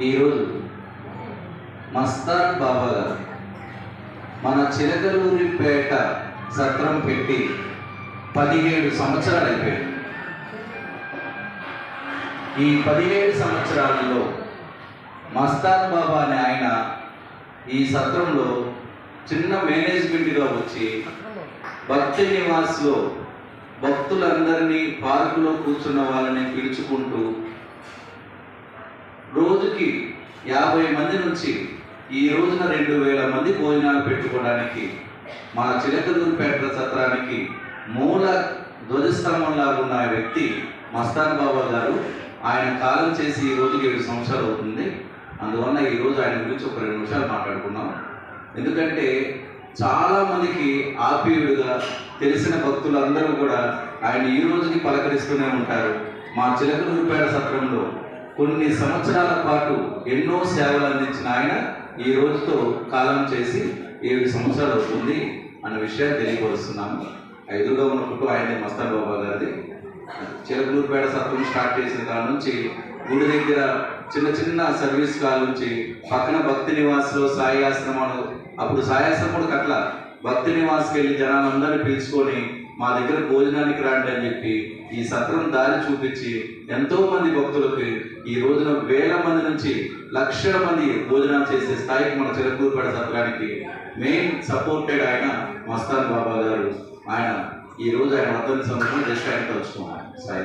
ఈరోజు మస్తాన్ బాబా గారు మన చిలకలూరిపేట సత్రం పెట్టి పదిహేడు సంవత్సరాలు అయిపోయాయి. ఈ పదిహేడు సంవత్సరాలలో మస్తాన్ బాబా అనే ఆయన ఈ సత్రంలో చిన్న మేనేజ్మెంట్గా వచ్చి భక్తి నివాస్లో భక్తులందరినీ పార్కులో కూర్చున్న వాళ్ళని పిలుచుకుంటూ యాభై మంది నుంచి ఈ రోజున రెండు వేల మంది భోజనాలు పెట్టుకోవడానికి మా చిలకదూరుపేట సత్రానికి మూల ధ్వజస్తంభంలా ఉన్న వ్యక్తి మస్తాన్ బాబా గారు ఆయన కాలం చేసి ఈ రోజుకి ఏడు సంవత్సరాలు అవుతుంది. అందువల్ల ఈ రోజు ఆయన గురించి ఒక రెండు నిమిషాలు మాట్లాడుకున్నాం ఎందుకంటే చాలామందికి ఆప్యాయుడుగా తెలిసిన భక్తులందరూ కూడా ఆయన ఈ రోజుకి పలకరిస్తూనే ఉంటారు. మా చిలకలూరుపేట సత్రంలో కొన్ని సంవత్సరాల పాటు ఎన్నో సేవలు అందించిన ఆయన ఈ రోజుతో కాలం చేసి ఏడు సంవత్సరాలు అవుతుంది అన్న విషయాన్ని తెలియపరుస్తున్నాము. ఎదురుగా ఉన్న ఫోటో ఆయనే మస్తాన్ బాబా గారిది. చిలకలూరుపేట సత్వం స్టార్ట్ చేసిన కాడ నుంచి గుడి దగ్గర చిన్న చిన్న సర్వీస్ కాల్ నుంచి పక్కన భక్తి నివాస్లో సాయి ఆశ్రమాలు. అప్పుడు సాయి ఆశ్రమం కట్ల భక్తి నివాస్కి వెళ్ళి జనాలందరినీ పిలుచుకొని మా దగ్గర భోజనానికి రాండి అని చెప్పి ఈ సత్రం దారి చూపించి ఎంతో మంది భక్తులకు ఈ రోజున వేల మంది నుంచి లక్షల మంది భోజనాలు చేసే స్థాయికి మన చిలకూరుపేట సత్రానికి మెయిన్ సపోర్టెడ్ ఆయన మస్తాన్ బాబా గారు. ఆయన ఈ రోజు ఆయన వద్దని సందర్భంగా జస్ట్ ఆయన తలుచుకున్నాం సాయి